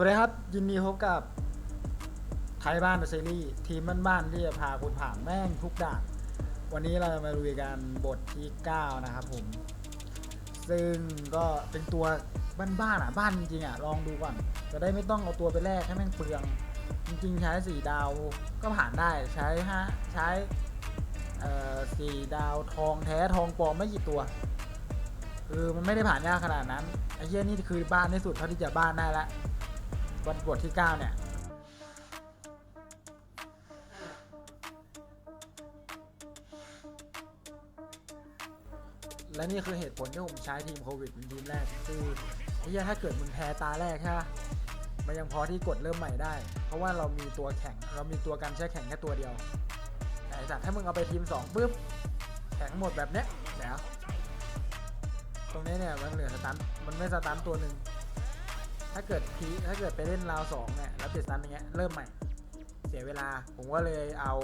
วัสดีครับ ยินดีพบกับไทยบ้านซีรีส์ทีมบ้านๆที่จะพาคุณผ่านแม่งทุกด่าน วันนี้เราจะมาลุยกันบทที่ 9 นะครับผม ซึ่งก็เป็นตัวบ้านๆอะบ้านจริงๆอะลองดูก่อน จะได้ไม่ต้องเอาตัวไปแลกให้แม่งเปลือง จริงๆ ใช้สี่ดาวก็ผ่านได้ใช้ฮะใช้สี่ดาวทองแท้ทองปลอมไม่กี่ตัวคือมันไม่ได้ผ่านยากขนาดนั้นไอ้เหี้ยนี่คือบ้านที่สุดเท่าที่จะบ้านได้ละ วันบทที่ 9 เนี่ย และนี่คือเหตุผลที่ผมใช้ทีมโควิดเป็นทีมแรก คือไอ้เหี้ยถ้าเกิดมึงแพ้ตาแรกใช่ปะมันยังพอที่กดเริ่มใหม่ได้ เพราะว่าเรามีตัวแข่งเรามีตัวกันแช่แข่งแค่ตัวเดียวแต่ไอ้สัตว์ถ้ามึงเอาไปทีม2ปุ๊บแข็งหมดแบบเนี้ยเดี๋ยวตรงนี้เนี่ยมันเหลือสตันมันไม่สตันตัวหนึ่ง ถ้าเกิดพีถ้าเกิดไปเล่นราวสองเนี่ยแล้วติดสตันอย่างเงี้ยเริ่มใหม่ เสียเวลา ผมก็เลยเอา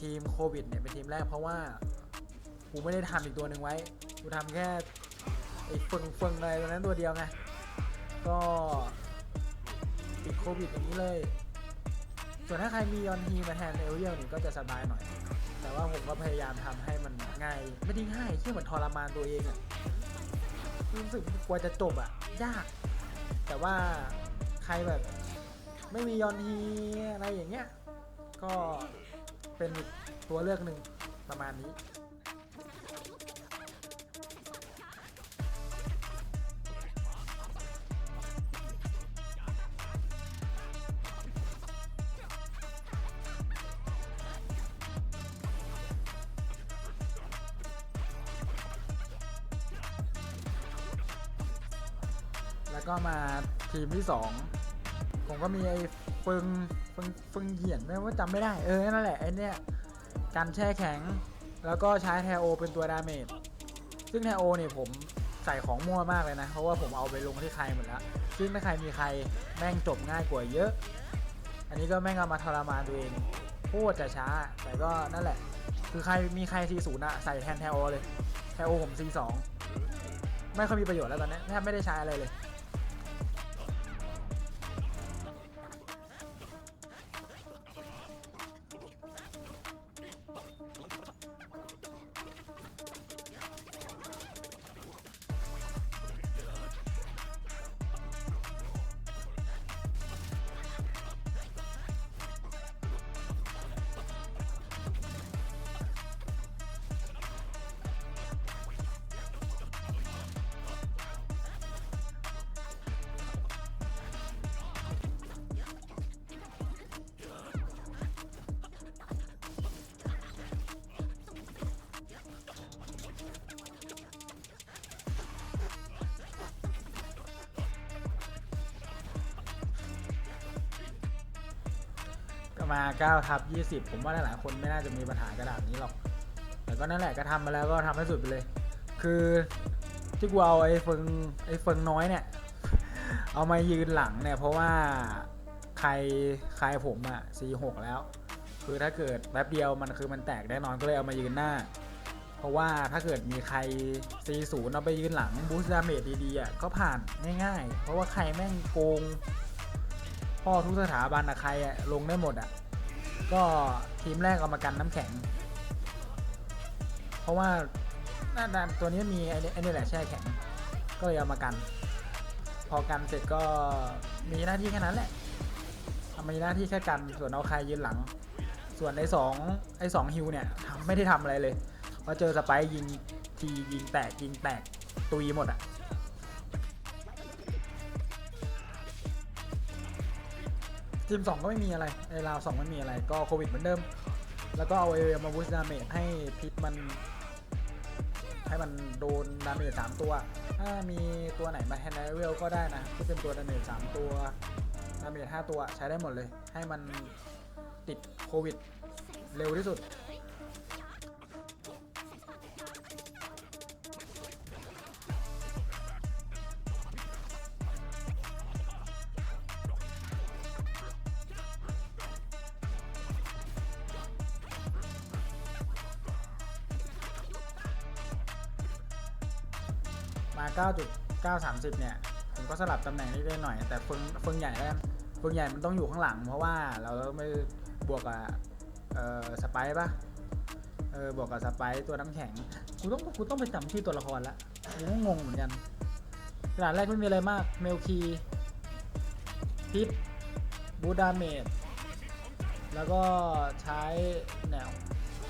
ทีมโควิดเนี่ยเป็นทีมแรกเพราะว่ากูไม่ได้ทำอีกตัวหนึ่งไว้กูทำแค่ไอ้ฟึงฟึงอะไรตัวนั้นตัวเดียวไงก็ติดโควิดอย่างนี้เลย ส่วนถ้าใครมียอนฮีมาแทนเอลเยลนี่ก็จะสบายหน่อย แต่ว่าผมก็พยายามทำให้มันง่าย ไม่ได้ง่ายแค่เหมือนทรมานตัวเองอะรู้สึกกว่าจะจบอะ ยาก แต่ว่าใครแบบไม่มียอนฮีอะไรอย่างเงี้ย ก็เป็นตัวเลือกหนึ่งประมาณนี้ แล้วก็มาทีมที่สองผมก็มีไอ้ฟึงฟึงฟึงเหยียนไม่ว่าจำไม่ได้ เออนั่นแหละไอ้นี่การแช่แข็ง แล้วก็ใช้แทโอเป็นตัวดาเมจ ซึ่งแทโอเนี่ยผมใส่ของมั่วมากเลยนะ เพราะว่าผมเอาไปลงที่ใครหมดแล้ว ซึ่งถ้าใครมีใครแม่งจบง่ายกว่าเยอะ อันนี้ก็แม่งเอามาทรมานตัวเองโคตรจะช้า แต่ก็นั่นแหละ คือใครมีใคร C0 อะใส่แทนแทโอเลย แทโอผม C2 ไม่ค่อยมีประโยชน์แล้วตอนนี้แทบไม่ได้ใช้อะไรเลย มา9ทับ20 ผมว่าหลายๆคนไม่น่าจะมีปัญหากระดาษนี้หรอก แต่ก็นั่นแหละก็ทำมาแล้วก็ทำให้สุดไปเลย คือที่กูเอาไอ้เฟิงไอ้เฟิงน้อยเนี่ย เอามายืนหลังเนี่ย เพราะว่าใครใครผมอะ C6 แล้ว คือถ้าเกิดแป๊บเดียวมันคือมันแตกแน่นอนก็เลยเอามายืนหน้า เพราะว่าถ้าเกิดมีใคร C0 เอาไปยืนหลังบูสต์ดาเมจดีๆอะก็ผ่านง่ายๆ เพราะว่าใครแม่งโกง พ่อทุกสถาบันอะใครอะลงได้หมดอะก็ทีมแรกเอามากันน้ำแข็ง เพราะว่าหน้าดานตัวนี้มีไอ้นี่ไอ้นี่แหละแช่แข็ง ก็เลยเอามากัน พอกันเสร็จก็มีหน้าที่แค่นั้นแหละทำมีหน้าที่แค่กันส่วนเอาใครยืนหลัง ส่วนไอ้สองไอ้สองฮิวเนี่ยทำไม่ได้ทำอะไรเลยพอเจอสไปร์ยิงทียิงแตกยิงแตกตุยหมดอะ ทีมสองก็ไม่มีอะไรไอ้ราวสองไม่มีอะไร ก็โควิดเหมือนเดิม แล้วก็เอาเอเมาบูสดาเมจให้พิษมัน ให้มันโดนดาเมจสามตัว ถ้ามีตัวไหนมาแทนไดเวลก็ได้นะที่เป็นตัวดาเมจสามตัวดาเมจห้าตัวใช้ได้หมดเลย ให้มันติดโควิด เร็วที่สุด 9.930 เนี่ย ผมก็สลับตำแหน่งนิดหน่อย แต่เฟิงเฟิงใหญ่แล้วเฟิงใหญ่มันต้องอยู่ข้างหลัง เพราะว่าเราต้องไม่บวกกับเอ่อสไปร์ป่ะเออบวกกับสไปร์ตัวน้ำแข็งกูต้องกูต้องไปจำชื่อตัวละครละกูก็งงเหมือนกันด่านแรกไม่มีอะไรมากเมลคีพิษบูดาเมจแล้วก็ใช้แนว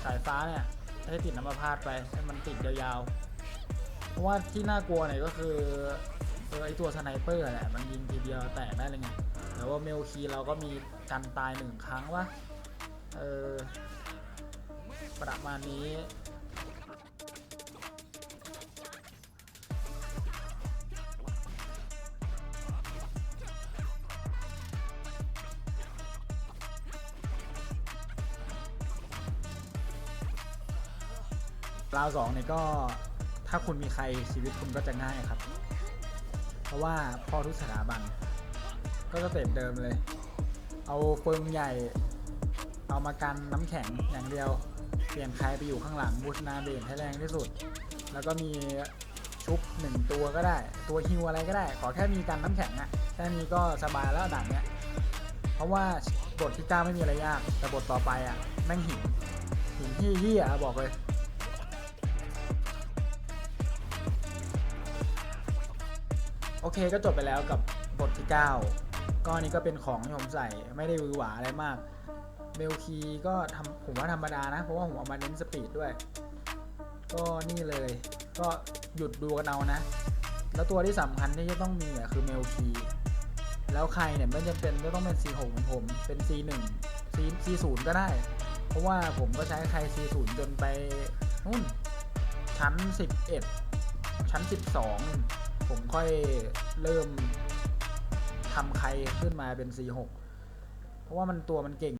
สายฟ้าเนี่ยให้ติดน้ำประพาดไปให้มันติดยาวๆ เพราะว่าที่น่ากลัวเนี่ยก็คือเออไอตัวสไนเปอร์แหละมันยิงทีเดียวแตกได้เลยไงแต่ว่าเมลคีเราก็มีกันตายหนึ่งครั้งวะเออประมาณนี้ราวสองเนี่ยก็ ถ้าคุณมีใครชีวิตคุณก็จะง่ายครับ เพราะว่าพ่อทุกสถาบัน ก็สเต็ปเดิมเลย เอาเฟิงใหญ่ เอามากันน้ำแข็งอย่างเดียว เปลี่ยนใครไปอยู่ข้างหลังบูชนาเบนให้แรงที่สุด แล้วก็มีชุบหนึ่งตัวก็ได้ ตัวฮิวอะไรก็ได้ ขอแค่มีกันน้ำแข็งอะแค่นี้ก็สบายแล้วด่านเนี้ยเพราะว่าบทที่เก้าไม่มีอะไรยาก แต่บทต่อไปอะแม่งหินหินที่เหี้ยอะบอกเลย โอเคก็จบไปแล้วกับบทที่ 9 ก็อันนี้ก็เป็นของที่ผมใส่ไม่ได้หวือหวาอะไรมากเมลคีก็ทำผมว่าธรรมดานะ เพราะว่าผมเอามาเน้นสปีดด้วย ก็นี่เลย ก็หยุดดูกันเอานะ แล้วตัวที่สำคัญที่จะต้องมีอะคือเมลคีแล้วใครเนี่ยไม่จำเป็นก็ต้องเป็น C6 เหมือนผมเป็น C1 C C0 ก็ได้ เพราะว่าผมก็ใช้ใคร C0 จนไปนู่นชั้น 11 ชั้น 12 ผมค่อยเริ่มทำใครขึ้นมาเป็น C6 เพราะว่ามันตัวมันเก่ง